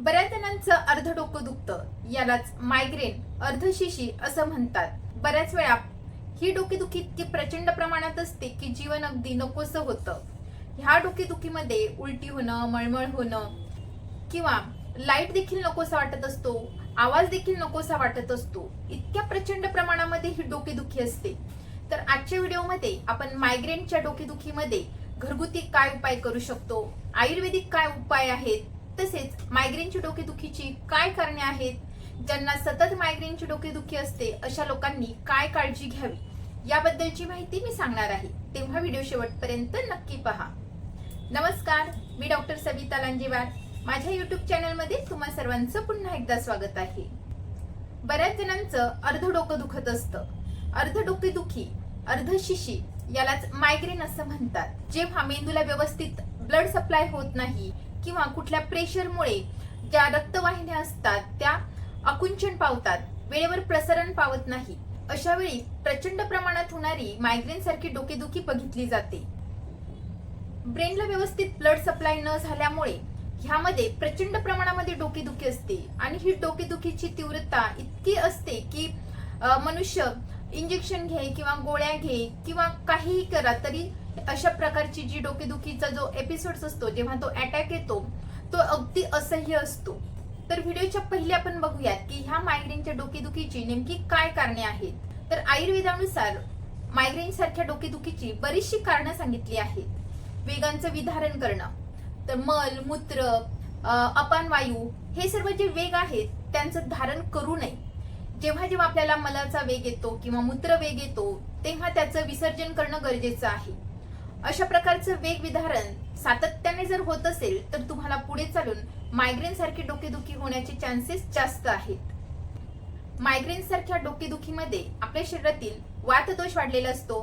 बऱ्याच जणांचं अर्ध डोकं दुखतं. यालाच मायग्रेन अर्धशिशी असं म्हणतात. बऱ्याच वेळा ही डोकेदुखी इतकी प्रचंड प्रमाणात असते की जीवन अगदी नकोसं होतं. ह्या डोकेदुखीमध्ये उलटी होणं मळमळ होणं किंवा लाइट देखील नकोसा वाटत असतो आवाज देखील नकोसा वाटत असतो इतक्या प्रचंड प्रमाणामध्ये ही डोकेदुखी असते. तर आजच्या व्हिडिओमध्ये आपण मायग्रेनच्या डोकेदुखीमध्ये घरगुती काय उपाय करू शकतो? आयुर्वेदिक काय उपाय आहेत? तसेच मायग्रेनची डोकेदुखीची काय कारणे आहेत? ज्यांना सतत मायग्रेनची डोकेदुखी असते अशा लोकांनी काय काळजी घ्यावी? याबद्दलची माहिती मी सांगणार आहे. तेव्हा व्हिडिओ शेवटपर्यंत नक्की पहा. नमस्कार मी डॉक्टर सविता लांजेवार. माझ्या युट्यूब चॅनलमध्ये तुम्हा सर्वांचं पुन्हा एकदा स्वागत आहे. बऱ्याच जणांचं अर्ध डोकं दुखत असतं. अर्ध डोकेदुखी अर्ध शिशी यालाच मायग्रेन असं म्हणतात. जेव्हा मेंदूला व्यवस्थित ब्लड सप्लाय होत नाही किंवा कुठल्या प्रेशरमुळे ज्या रक्तवाहिन्या असतात त्या आकुंचन पावतात वेळेवर प्रसरण पावत नाही अशा वेळी प्रचंड प्रमाणात होणारी मायग्रेन सारखी डोकेदुखी बघितली जाते. ब्रेनला व्यवस्थित ब्लड सप्लाय न झाल्यामुळे ह्यामध्ये प्रचंड प्रमाणामध्ये डोकेदुखी असते आणि ही डोकेदुखीची तीव्रता इतकी असते की मनुष्य इंजेक्शन घे किंवा गोळ्या घे किंवा काहीही करा तरी अशा प्रकारची जी डोकेदुखीचा जो एपिसोड असतो जेव्हा तो अटॅक येतो तो अगदी असह्य असतो. तर व्हिडिओच्या पहिले आपण बघूयात की ह्या मायग्रेनच्या डोकेदुखीची नेमकी काय कारणे आहेत? तर आयुर्वेदानुसार मायग्रेन सारख्या डोकेदुखीची बरीचशी कारणं सांगितली आहेत. वेगांचं विधारण करणं तर मल मूत्र अपान वायू हे सर्व जे वेग आहेत त्यांचं धारण करू नये. जेव्हा जेव्हा आपल्याला मलाचा वेग येतो किंवा मूत्र वेग येतो तेव्हा त्याचं विसर्जन करणं गरजेचं आहे. अशा प्रकारचं वेग विधारण सातत्याने जर होत असेल तर तुम्हाला पुढे चालून मायग्रेन सारखी डोकेदुखी होण्याचे चान्सेस जास्त आहेत. मायग्रेन सारख्या डोकेदुखीमध्ये आपल्या शरीरातील वातदोष वाढलेला असतो.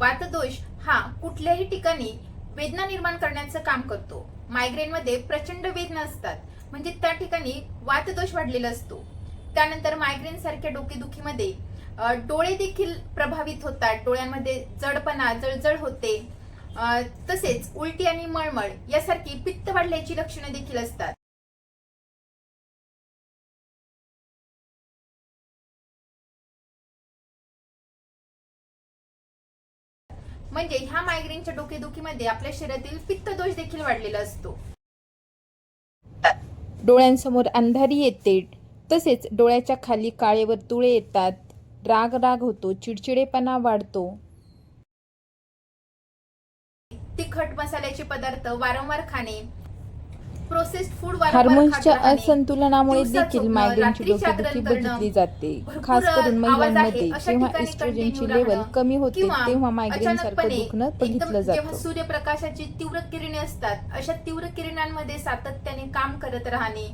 वातदोष हा कुठल्याही ठिकाणी वेदना निर्माण करण्याचं काम करतो. मायग्रेनमध्ये प्रचंड वेदना असतात. म्हणजे त्या ठिकाणी वातदोष वाढलेला असतो. त्यानंतर मायग्रेन सारख्या डोकेदुखीमध्ये डोळे देखील प्रभावित होतात. डोळ्यांमध्ये जडपणा जळजळ होते. तसेच उलटी आणि मळमळ यासारखी पित्त वाढल्याची लक्षणं देखील असतात. म्हणजे ह्या मायग्रेनच्या डोकेदुखीमध्ये आपल्या शरीरातील पित्त दोष देखील वाढलेला असतो. डोळ्यांसमोर अंधारी येते तसेच डोळ्याच्या खाली काळे वर्तुळे येतात. राग राग होतो चिडचिडेपणा वाढतो. तिखट मसाल्याचे पदार्थ वारंवार खाणे प्रोसेस्ड फूड हार्मोन्सच्या असंतुलनामुळे देखील मायग्रेनची डोकेदुखी बघितली जाते. खास करून महिलांमध्ये जेव्हा इस्ट्रोजनची लेवल कमी होते तेव्हा मायग्रेन सारखं दुखणं बघितलं जेव्हा जातं. सूर्यप्रकाशाची तीव्र किरणे असतात अशा तीव्र किरणांमध्ये सातत्याने काम करत राहणे.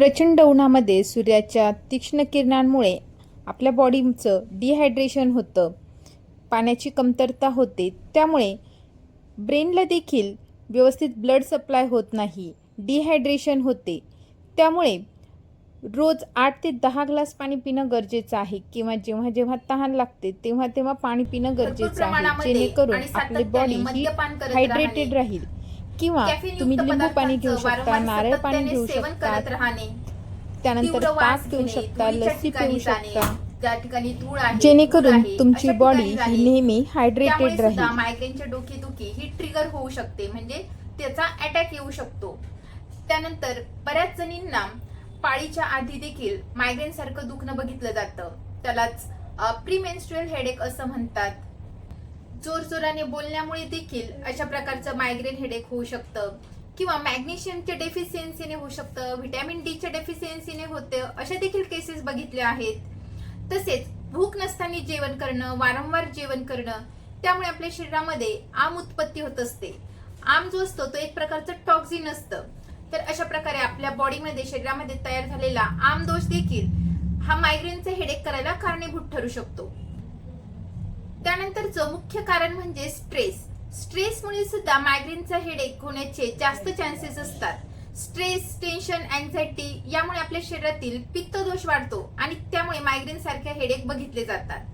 प्रचंड उन्हामध्ये सूर्याच्या तीक्ष्ण किरणांमुळे आपल्या बॉडीचं डिहायड्रेशन होतं. पाण्याची कमतरता होते. त्यामुळे ब्रेनला देखील व्यवस्थित ब्लड सप्लाय होत नाही. डिहायड्रेशन होते. त्यामुळे रोज आठ ते दहा ग्लास पाणी पिणं गरजेचं आहे किंवा जेव्हा जेव्हा तहान लागते तेव्हा तेव्हा पाणी पिणं गरजेचं आहे. जेणेकरून आपली बॉडी ही हायड्रेटेड. राहील. किंवा तुम्ही लिंबू पाणी घेऊ शकता नारळ पाणी घेऊ सेवन शकता त्यानंतर पिऊ घेणे, शकता लस्सी पिऊ शकता. ज्या ठिकाणी धूळ आहे जेणेकरून तुमची बॉडी. ही नेहमी हायड्रेटेड राहील. मायग्रेनच्या डोकेदुखी ही ट्रिगर होऊ शकते म्हणजे त्याचा अटॅक येऊ शकतो. त्यानंतर बऱ्याच जणींना पाळीच्या आधी देखील मायग्रेन सारखं दुखणं बघितलं जातं. त्यालाच प्रीमेन्स्ट्रुअल हेडेक असं म्हणतात. जोर जोराने बोलण्यामुळे देखील अशा प्रकारचं मायग्रेन हेडेक होऊ शकतं. किंवा मॅग्नेशियमच्या डेफिशियन्सीने होऊ शकतं व्हिटॅमिन डीच्या डेफिशियन्सीने होतं अशा देखील केसेस बघितल्या आहेत. तसेच भूक नसताना जेवण करणं वारंवार जेवण करणं त्यामुळे आपल्या शरीरामध्ये आम उत्पत्ती होत असते. आम जो असतो तो एक प्रकारचं टॉक्झिन असतं. तर अशा प्रकारे आपल्या बॉडीमध्ये शरीरामध्ये तयार झालेला आम दोष देखील हा मायग्रेनचा हेडेक करायला कारणीभूत ठरू शकतो. त्यानंतरचं मुख्य कारण म्हणजे स्ट्रेस स्ट्रेसमुळे सुद्धा मायग्रेनचा हेडेक होण्याचे जास्त चान्सेस असतात. स्ट्रेस टेन्शन अँझायटी यामुळे आपल्या शरीरातील पित्त दोष वाढतो आणि त्यामुळे मायग्रेन सारख्या हेडेक बघितले जातात.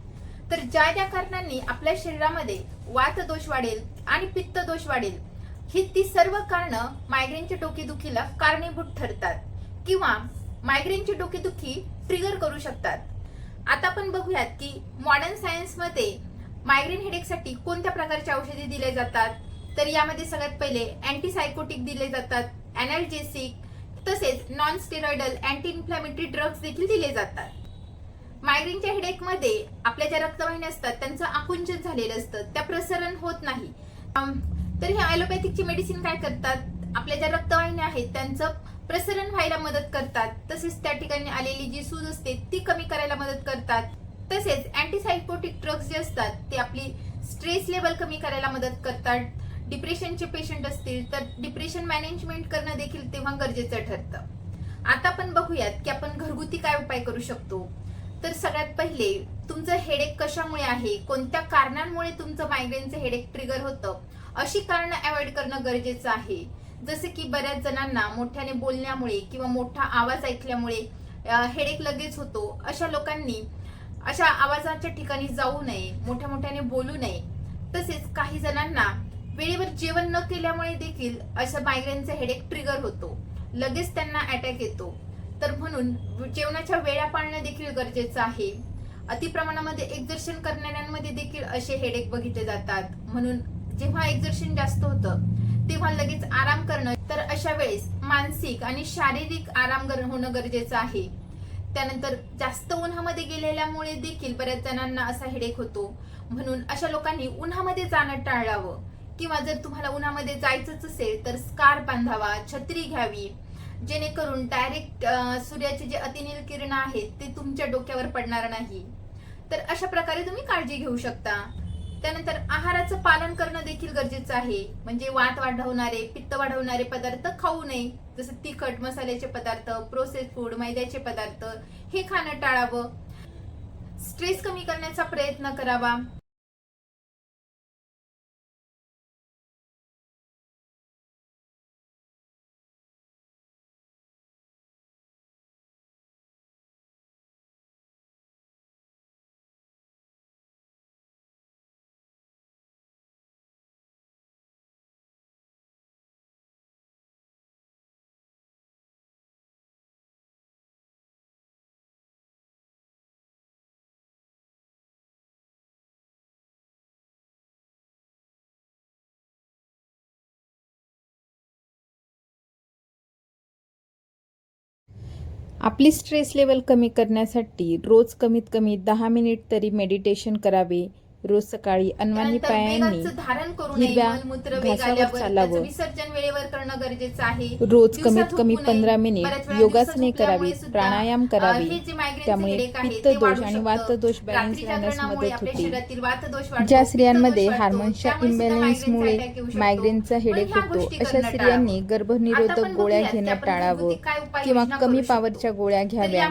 तर ज्या ज्या कारणांनी आपल्या शरीरामध्ये वात दोष वाढेल आणि पित्त दोष वाढेल ही ती सर्व कारणं मायग्रेनच्या डोकेदुखीला कारणीभूत ठरतात किंवा मायग्रेनची डोकेदुखी ट्रिगर करू शकतात. आता आपण बघूयात की मॉडर्न सायन्समध्ये मायग्रेन हेडेकसाठी कोणत्या प्रकारचे औषधे दिले जातात? तर यामध्ये सगळ्यात पहिले अँटीसायकोटिक दिले जातात अनाल्जेसिक तसेच non steroidal anti inflammatory drugs देखील दिले जातात. मायग्रेनच्या हेडेकमध्ये आपल्या ज्या रक्तवाहिन्या असतात त्यांचं आकुंचन झालेलं असतं. त्या प्रसरण होत नाही. तर ह्या ॲलोपॅथिकची मेडिसिन काय करतात? आपल्या ज्या रक्तवाहिन्या आहेत त्यांचं प्रसरण व्हायला मदत करतात. तसेच त्या ठिकाणी आलेली जी सूज असते ती कमी करायला मदत करतात. तसेच अँटीसायकोटिक ड्रग्ज जे असतात ते आपली स्ट्रेस लेवल कमी करायला मदत करतात. डिप्रेशनचे पेशंट असतील तर डिप्रेशन मॅनेजमेंट करणं देखील तेव्हा गरजेचं ठरतं. आता आपण बघूयात की आपण घरगुती काय उपाय करू शकतो. तर सगळ्यात पहिले तुमचं हेडेक कशामुळे आहे? कोणत्या कारणांमुळे तुमचं मायग्रेनचं हेडेक ट्रिगर होतं? अशी कारणं अवॉइड करणं गरजेचं आहे. जसे की बऱ्याच जणांना मोठ्याने बोलण्यामुळे किंवा मोठा आवाज ऐकल्यामुळे हेडेक लगेच होतो. अशा लोकांनी अशा आवाजाच्या ठिकाणी जाऊ नये मोठ्या मोठ्याने बोलू नये. तसेच काही जणांना वेळेवर जेवण न केल्यामुळे देखील अशा मायग्रेनचा हेडेक ट्रिगर होतो. लगेच त्यांना अटॅक येतो. तर म्हणून जेवणाच्या वेळा पाळणं देखील गरजेचं आहे. अतिप्रमाणामध्ये एक्झर्शन करणाऱ्यांमध्ये देखील असे हेडेक बघितले जातात. म्हणून जेव्हा एक्झर्शन जास्त होतं तेव्हा लगेच आराम करणं तर अशा वेळेस मानसिक आणि शारीरिक आराम गर- होणं गरजेचं आहे. त्यानंतर जास्त उन्हामध्ये गेलेल्यामुळे देखील बऱ्याच जणांना असा हेडेक होतो. म्हणून अशा लोकांनी उन्हामध्ये जाणं टाळावं. किंवा जर तुम्हाला उन्हामध्ये जायचंच असेल तर स्कार्फ बांधावा छत्री घ्यावी. जेणेकरून डायरेक्ट सूर्याचे जे अतिनील किरण आहेत ते तुमच्या डोक्यावर पडणार नाही. तर अशा प्रकारे तुम्ही काळजी घेऊ शकता. त्यानंतर आहाराचं पालन करणं देखील गरजेचं आहे. म्हणजे वात वाढवणारे पित्त वाढवणारे पदार्थ खाऊ नये. जसं तिखट मसाल्याचे पदार्थ प्रोसेस फूड मैद्याचे पदार्थ हे खाणं टाळावं. स्ट्रेस कमी करण्याचा प्रयत्न करावा. आपली स्ट्रेस लेवल कमी करण्यासाठी रोज कमीत कमी दहा मिनिट तरी मेडिटेशन करावे. रोज सकाळी त्यानंतर पायांनी हिरव्या घासावर चालावं. रोज कमीत कमी. पंधरा मिनिट योगासने करावी प्राणायाम करावे त्यामुळे पित्त दोष आणि. वातदोष बॅलन्स राहण्यास मदत होते ज्या स्त्रियांमध्ये हार्मोन्सच्या इम्बॅलन्समुळे. मायग्रेनचा हेडेक होतो अशा स्त्रियांनी. गर्भनिरोधक गोळ्या घेणं टाळावं किंवा कमी. पावरच्या गोळ्या घ्याव्या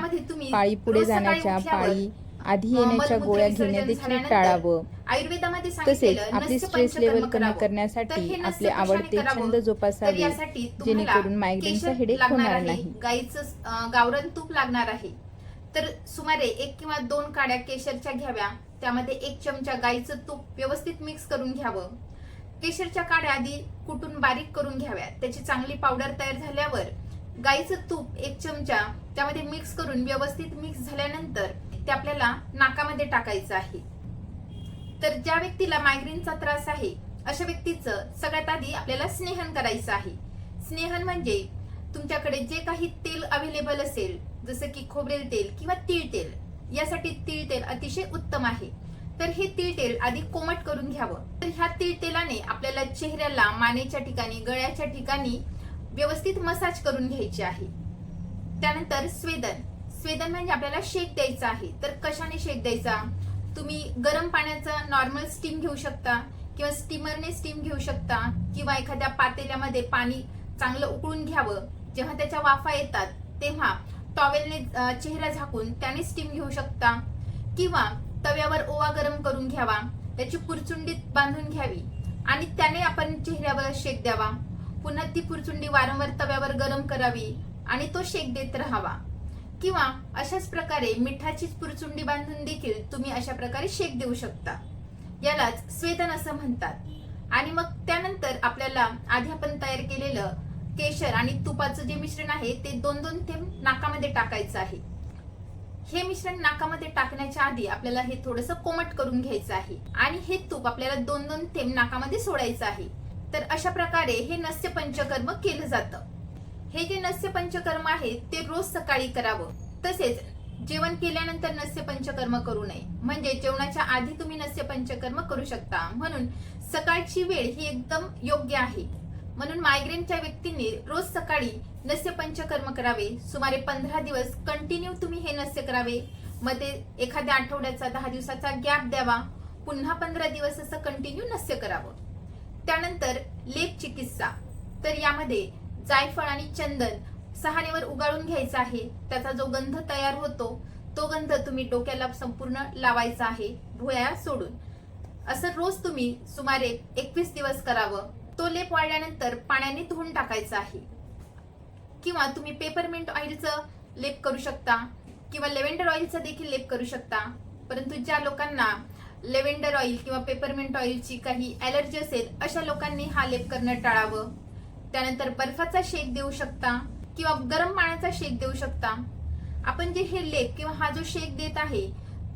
पाळी पुढे जाण्याच्या पाळी आधी येण्याच्या गोळ्या घेणे देखील टाळावं. आयुर्वेदामध्ये तसेच आपली स्ट्रेस लेवल कमी करण्यासाठी आपले आवडते? छंद जोपासावे. जेणेकरून मायग्रेनचा हेडेक होणार नाही. गाईचं अं, गावरान तूप लागणार आहे. तर सुमारे एक किंवा दोन काड्या केशरच्या घ्याव्या. त्यामध्ये एक चमचा गाईचं तूप व्यवस्थित मिक्स करून घ्यावं. केशरच्या काड्या आधी कुटून बारीक करून घ्याव्या. त्याची चांगली पावडर तयार झाल्यावर गाईचं तूप एक चमचा त्यामध्ये मिक्स करून व्यवस्थित मिक्स झाल्यानंतर ते आपल्याला नाकामध्ये टाकायचं आहे. तर ज्या व्यक्तीला मायग्रेनचा त्रास आहे अशा व्यक्तीचं सगळ्यात आधी आपल्याला स्नेहन करायचं आहे. स्नेहन म्हणजे तुमच्याकडे जे काही तेल अवेलेबल असेल जसं की खोबरेल तेल किंवा तीळ तेल यासाठी तीळ तेल अतिशय उत्तम आहे. तर हे तीळ तेल आधी कोमट करून घ्यावं. तर ह्या तीळ तेलाने आपल्याला चेहऱ्याला मानेच्या ठिकाणी गळ्याच्या ठिकाणी व्यवस्थित मसाज करून घ्यायची आहे. त्यानंतर स्वेदन. स्वेदन म्हणजे आपल्याला शेक द्यायचा आहे. तर कशाने शेक द्यायचा? तुम्ही गरम पाण्याचा नॉर्मल स्टीम घेऊ शकता किंवा स्टीमरने स्टीम घेऊ शकता किंवा एखाद्या पातेल्यामध्ये पाणी चांगलं उकळून घ्यावं. जेव्हा त्याच्या वाफा येतात तेव्हा टॉवेलने चेहरा झाकून त्याने स्टीम घेऊ शकता. किंवा तव्यावर ओवा गरम करून घ्यावा. त्याची पुरचुंडीत बांधून घ्यावी. आणि त्याने आपण चेहऱ्यावर शेक द्यावा. पुन्हा ती पुरचुंडी वारंवार तव्यावर गरम करावी आणि तो शेक देत राहावा. किंवा अशाच प्रकारे मिठाचीच पुरचुंडी बांधून देखील तुम्ही अशा प्रकारे शेक देऊ शकता. यालाच स्वेदन असं म्हणतात. आणि मग त्यानंतर आपल्याला आधी आपण तयार केलेलं केशर आणि तुपाचं जे मिश्रण आहे ते दोन दोन थेंब नाकामध्ये टाकायचं आहे. हे मिश्रण नाकामध्ये टाकण्याच्या आधी आपल्याला हे थोडंसं कोमट करून घ्यायचं आहे. आणि हे तूप आपल्याला दोन दोन थेंब नाकामध्ये सोडायचं आहे. तर अशा प्रकारे हे नस्य पंचकर्म केलं जातं. हे जे नस्य पंचकर्म आहे ते रोज सकाळी करावं. तसेच जेवण केल्यानंतर नस्य पंचकर्म करू नये. म्हणजे जेवणाच्या आधी तुम्ही नस्य पंचकर्म करू शकता. म्हणून सकाळची वेळ ही एकदम योग्य आहे. म्हणून मायग्रेनच्या व्यक्तींनी रोज सकाळी नस्य पंचकर्म करावे. सुमारे पंधरा दिवस कंटिन्यू तुम्ही हे नस्य करावे. मध्ये एखाद्या आठवड्याचा दहा दिवसाचा गॅप द्यावा. पुन्हा पंधरा दिवस असं कंटिन्यू नस्य करावं. त्यानंतर लेप चिकित्सा. तर यामध्ये जायफळ आणि चंदन सहानेवर उगाळून घ्यायचा आहे. त्याचा जो गंध तयार होतो तो गंध तुम्ही डोक्याला संपूर्ण लावायचा आहे. भुया सोडून. असं रोज तुम्ही सुमारे एकवीस दिवस करावं. तो लेप वाळल्यानंतर पाण्याने धुवून टाकायचा आहे. किंवा तुम्ही पेपरमिंट ऑइलचं लेप करू शकता किंवा लेव्हेंडर ऑइलचा देखील लेप करू शकता. परंतु ज्या लोकांना लेव्हेंडर ऑइल किंवा पेपरमिंट ऑइलची काही ॲलर्जी असेल अशा लोकांनी हा लेप करणं टाळावं. त्यानंतर बर्फाचा शेक देऊ शकता किंवा गरम पाण्याचा शेक देऊ शकता. आपण जे हे लेप किंवा हा जो शेक देत आहे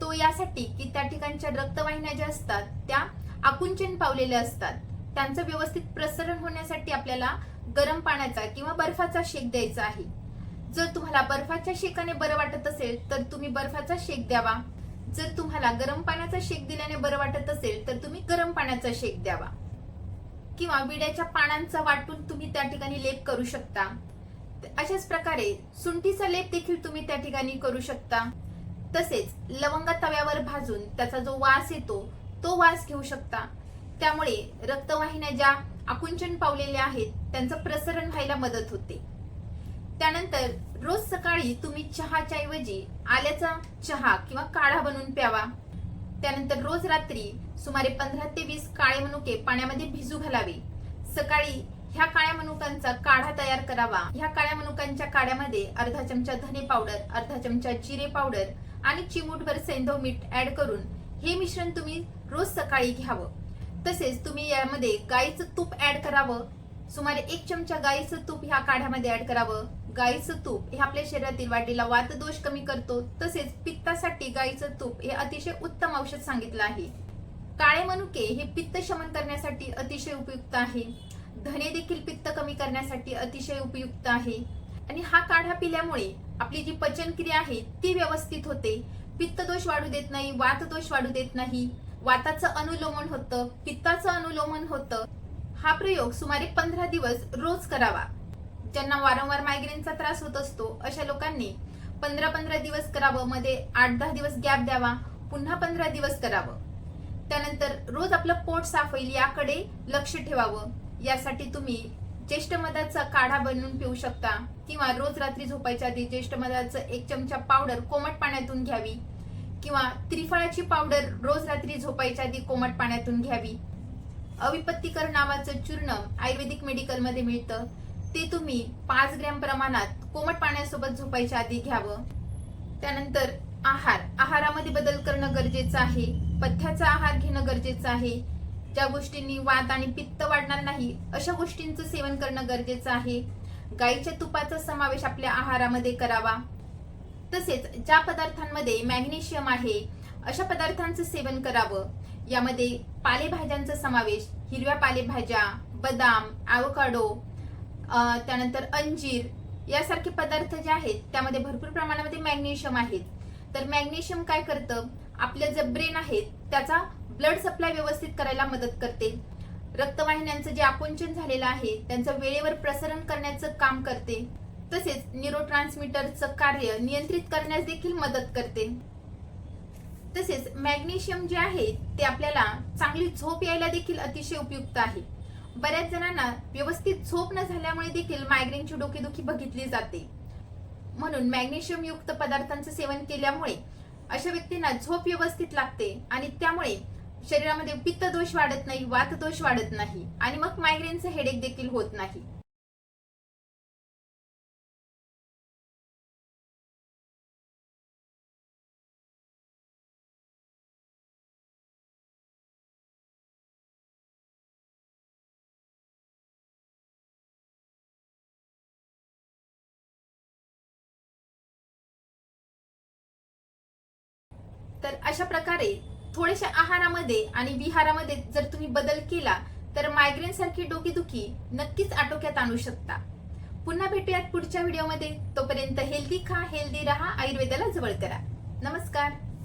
तो यासाठी की त्या ठिकाणच्या रक्तवाहिन्या ज्या असतात त्या आकुंचन पावलेल्या असतात. त्यांचं व्यवस्थित प्रसरण होण्यासाठी आपल्याला गरम पाण्याचा किंवा बर्फाचा शेक द्यायचा आहे. जर तुम्हाला बर्फाच्या शेकाने बरं वाटत असेल तर तुम्ही बर्फाचा शेक द्यावा. जर तुम्हाला गरम पाण्याचा शेक दिल्याने बरं वाटत असेल तर तुम्ही गरम पाण्याचा शेक द्यावा. किंवा विड्याच्या पानांचा वाटून तुम्ही त्या ठिकाणी लेप करू शकता. अशाच प्रकारे सुंठीचा लेप देखील तुम्ही त्या ठिकाणी करू शकता. तसेच लवंगा तव्यावर भाजून त्याचा जो वास येतो तो वास घेऊ शकता. त्यामुळे रक्तवाहिन्या ज्या आकुंचन पावलेल्या आहेत त्यांचं प्रसरण व्हायला मदत होते. त्यानंतर रोज सकाळी तुम्ही चहाच्या ऐवजी आल्याचा चहा किंवा काढा बनवून प्यावा. त्यानंतर रोज रात्री सुमारे पंधरा ते वीस काळे मनुके पाण्यामध्ये भिजू घालावे. सकाळी ह्या काळ्या मनुकांचा काढा तयार करावा. ह्या काळ्या मनुकांच्या काढ्यामध्ये अर्धा चमचा धने पावडर अर्धा चमचा जिरे पावडर आणि चिमूटभर सेंधव मीठ ऍड करून हे मिश्रण तुम्ही रोज सकाळी घ्यावं. तसेच तुम्ही यामध्ये गाईचं तूप ऍड करावं. सुमारे एक चमचा गाईचं तूप ह्या काढ्यामध्ये ऍड करावं. गाईचं तूप हे आपल्या शरीरातील वाढलेला वातदोष कमी करतो. तसेच पित्तासाठी गाईचं तूप हे अतिशय उत्तम औषध सांगितलं आहे. काळे मनुके हे पित्त शमन करण्यासाठी अतिशय उपयुक्त आहे. धने देखील पित्त कमी करण्यासाठी अतिशय उपयुक्त आहे. आणि हा काढा पिल्यामुळे आपली जी पचनक्रिया आहे ती व्यवस्थित होते. पित्त दोष वाढू देत नाही वात दोष वाढू देत नाही. वाताचं अनुलोमन होतं पित्ताचं अनुलोमन होतं. हा प्रयोग सुमारे पंधरा दिवस रोज करावा. ज्यांना वारंवार मायग्रेनचा त्रास होत असतो अशा लोकांनी पंधरा पंधरा दिवस करावं मध्ये आठ दहा दिवस गॅप द्यावा पुन्हा पंधरा दिवस करावं. त्यानंतर रोज आपलं पोट साफ होईल याकडे लक्ष ठेवावं. यासाठी तुम्ही ज्येष्ठ मधाचा काढा बनवून पिऊ शकता किंवा रोज रात्री झोपायच्या आधी ज्येष्ठ मधाचं एक चमचा पावडर कोमट पाण्यातून घ्यावी किंवा त्रिफळाची पावडर रोज रात्री झोपायच्या आधी कोमट पाण्यातून घ्यावी. अविपत्तीकर नावाचं चूर्ण आयुर्वेदिक मेडिकलमध्ये मिळतं. ते तुम्ही पाच ग्रॅम प्रमाणात कोमट पाण्यासोबत झोपायच्या आधी घ्यावं. त्यानंतर आहार. आहारामध्ये बदल करणं गरजेचं आहे. पथ्याचा आहार घेणं गरजेचं आहे. ज्या गोष्टींनी वात आणि पित्त वाढणार नाही अशा गोष्टींचं सेवन करणं गरजेचं आहे. गाईच्या तुपाचा समावेश आपल्या आहारामध्ये करावा. तसेच ज्या पदार्थांमध्ये मॅग्नेशियम आहे अशा पदार्थांचं सेवन करावं. यामध्ये पालेभाज्यांचा समावेश हिरव्या पालेभाज्या बदाम ॲवोकाडो त्यानंतर अंजीर यासारखे पदार्थ जे आहेत त्यामध्ये भरपूर प्रमाणामध्ये मॅग्नेशियम आहेत. तर मॅग्नेशियम काय करतं? आपलं जे ब्रेन आहे त्याचा ब्लड सप्लाय व्यवस्थित करायला मदत करते. रक्तवाहिन्यांचं जे आकुंचन झालेलं आहे त्यांचं वेळेवर प्रसरण करण्याचं काम करते. तसेच न्यूरोट्रान्समीटरचं कार्य नियंत्रित करण्यास देखील मदत करते. तसेच मॅग्नेशियम जे आहे ते आपल्याला चांगली झोप यायला देखील अतिशय उपयुक्त आहे. बऱ्याच जणांना व्यवस्थित झोप न झाल्यामुळे देखील मायग्रेनची डोकेदुखी बघितली जाते. म्हणून मॅग्नेशियम युक्त पदार्थांचं सेवन केल्यामुळे अशा व्यक्तींना झोप व्यवस्थित लागते आणि त्यामुळे शरीरामध्ये पित्त दोष वाढत नाही वात दोष वाढत नाही आणि मग मायग्रेनचं हेडेक देखील होत नाही. तर अशा प्रकारे थोड्याशा आहारामध्ये आणि विहारामध्ये जर तुम्ही बदल केला तर मायग्रेन सारखी डोकेदुखी नक्कीच आटोक्यात आणू शकता. पुन्हा भेटूयात पुढच्या व्हिडिओमध्ये तोपर्यंत हेल्दी खा हेल्दी रहा आयुर्वेदाला जवळ करा. नमस्कार.